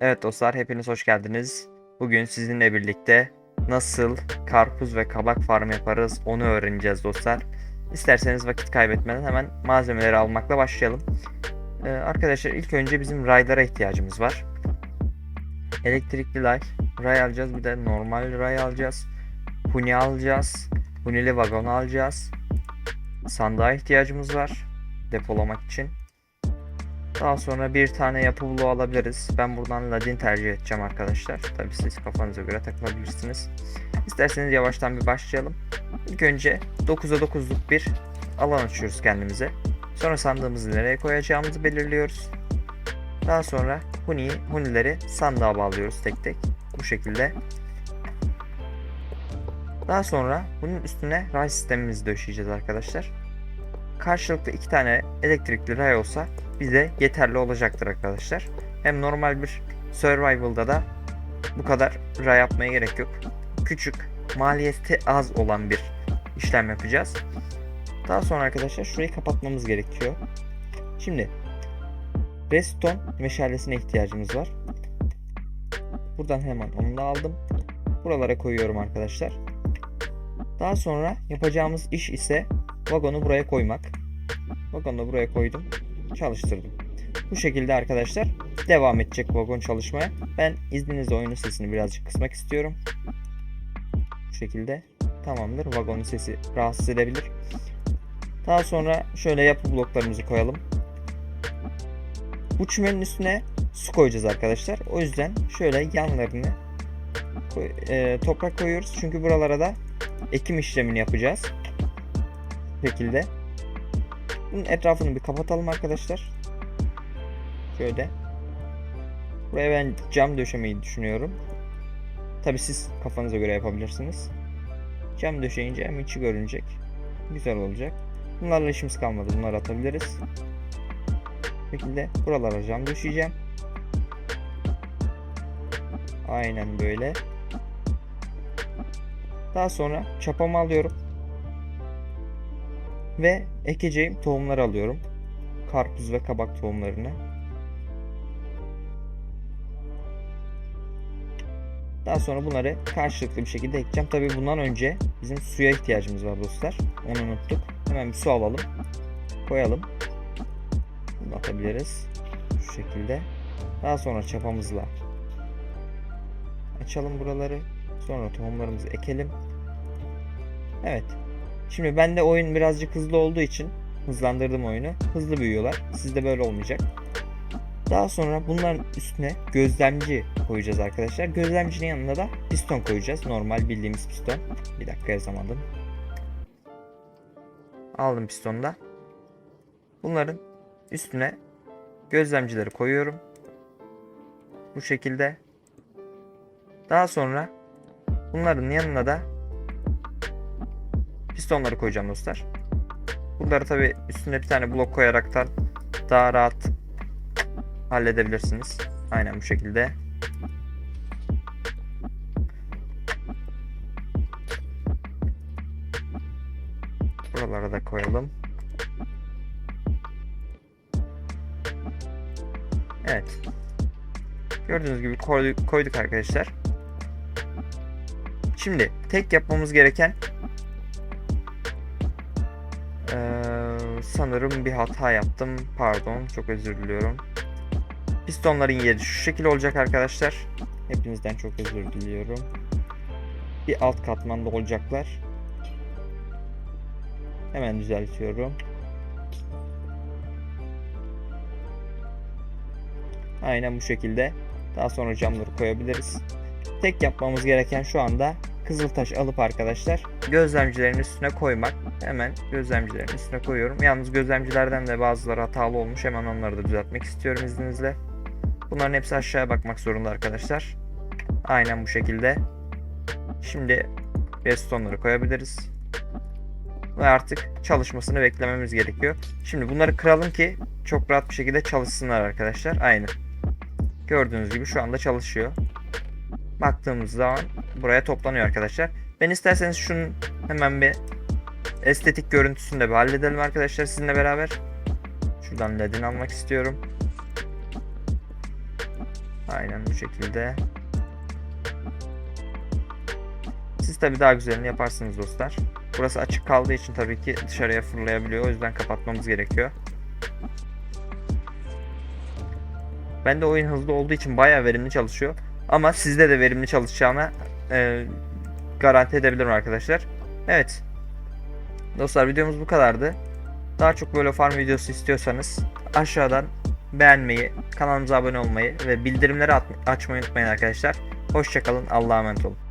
Evet dostlar hepiniz hoş geldiniz. Bugün sizinle birlikte nasıl karpuz ve kabak farmı yaparız onu öğreneceğiz dostlar. İsterseniz vakit kaybetmeden hemen malzemeleri almakla başlayalım. Ee, arkadaşlar ilk önce bizim raylara ihtiyacımız var. Elektrikli ray, ray alacağız bir de normal ray alacağız. Huni alacağız. Hunili vagon alacağız. Sandığa ihtiyacımız var depolamak için. Daha sonra bir tane yapı bloğu alabiliriz. Ben buradan ladin tercih edeceğim arkadaşlar. Tabi siz kafanıza göre takılabilirsiniz. İsterseniz yavaştan bir başlayalım. İlk önce 9'a 9'luk bir alan açıyoruz kendimize. Sonra sandığımızı nereye koyacağımızı belirliyoruz. Daha sonra huniyi, hunileri sandığa bağlıyoruz tek tek. Bu şekilde. Daha sonra bunun üstüne ray sistemimizi döşeyeceğiz arkadaşlar. Karşılıklı iki tane elektrikli ray olsa bize yeterli olacaktır arkadaşlar. Hem normal bir survival'da da bu kadar ray yapmaya gerek yok. Küçük, maliyeti az olan bir işlem yapacağız. Daha sonra arkadaşlar şurayı kapatmamız gerekiyor. Şimdi redstone meşalesine ihtiyacımız var. Buradan hemen onu da aldım. Buralara koyuyorum arkadaşlar. Daha sonra yapacağımız iş ise vagonu buraya koymak. Vagonu da buraya koydum çalıştırdım. Bu şekilde arkadaşlar devam edecek vagon çalışmaya. Ben izninizle oyunun sesini birazcık kısmak istiyorum. Bu şekilde tamamdır. Vagonun sesi rahatsız edebilir. Daha sonra şöyle yapı bloklarımızı koyalım. Bu çimenin üstüne su koyacağız arkadaşlar. O yüzden şöyle yanlarını koy, e, toprak koyuyoruz. Çünkü buralara da ekim işlemini yapacağız. Bu şekilde. Bunun etrafını bir kapatalım arkadaşlar. Şöyle. Buraya ben cam döşemeyi düşünüyorum. Tabi siz kafanıza göre yapabilirsiniz. Cam döşeyince hem içi görünecek. Güzel olacak. Bunlarla işimiz kalmadı. Bunları atabiliriz. Bu şekilde buralara cam döşeyeceğim. Aynen böyle. Daha sonra çapamı alıyorum. Ve ekeceğim tohumları alıyorum. Karpuz ve kabak tohumlarını. Daha sonra bunları karşılıklı bir şekilde ekeceğim. Tabii bundan önce bizim suya ihtiyacımız var dostlar. Onu unuttuk. Hemen bir su alalım. Koyalım. Bunu atabiliriz. Şu şekilde. Daha sonra çapamızla açalım buraları. Sonra tohumlarımızı ekelim. Evet. Şimdi bende oyun birazcık hızlı olduğu için hızlandırdım oyunu. Hızlı büyüyorlar. Sizde böyle olmayacak. Daha sonra bunların üstüne gözlemci koyacağız arkadaşlar. Gözlemcinin yanına da piston koyacağız. Normal bildiğimiz piston. Bir dakika yazamadım. Aldım pistonu da. Bunların üstüne gözlemcileri koyuyorum. Bu şekilde. Daha sonra bunların yanına da pistonları koyacağım dostlar. Bunları tabi üstüne bir tane blok koyaraktan daha rahat halledebilirsiniz. Aynen bu şekilde. Buralara da koyalım. Evet. Gördüğünüz gibi koyduk, koyduk arkadaşlar. Şimdi tek yapmamız gereken sanırım bir hata yaptım. Pardon. Çok özür diliyorum. Pistonların yeri şu şekil olacak arkadaşlar. Hepinizden çok özür diliyorum. Bir alt katmanda olacaklar. Hemen düzeltiyorum. Aynen bu şekilde. Daha sonra camları koyabiliriz. Tek yapmamız gereken şu anda kızıltaş alıp arkadaşlar gözlemcilerin üstüne koymak. Hemen gözlemcilerin üstüne koyuyorum. Yalnız gözlemcilerden de bazıları hatalı olmuş. Hemen onları da düzeltmek istiyorum izninizle. Bunların hepsi aşağıya bakmak zorunda arkadaşlar. Aynen bu şekilde. Şimdi redstone'ları koyabiliriz. Ve artık çalışmasını beklememiz gerekiyor. Şimdi bunları kıralım ki çok rahat bir şekilde çalışsınlar arkadaşlar. Aynen. Gördüğünüz gibi şu anda çalışıyor. Baktığımız zaman buraya toplanıyor arkadaşlar. Ben isterseniz şunun hemen bir estetik görüntüsünü de bir halledelim arkadaşlar sizinle beraber. Şuradan ledini almak istiyorum. Aynen bu şekilde. Siz tabi daha güzelini yaparsınız dostlar. Burası açık kaldığı için tabii ki dışarıya fırlayabiliyor. O yüzden kapatmamız gerekiyor. Ben de oyun hızlı olduğu için bayağı verimli çalışıyor. Ama sizde de verimli çalışacağına e, garanti edebilirim arkadaşlar. Evet. Dostlar videomuz bu kadardı. Daha çok böyle farm videosu istiyorsanız aşağıdan beğenmeyi, kanalımıza abone olmayı ve bildirimleri açmayı unutmayın arkadaşlar. Hoşçakalın. Allah'a emanet olun.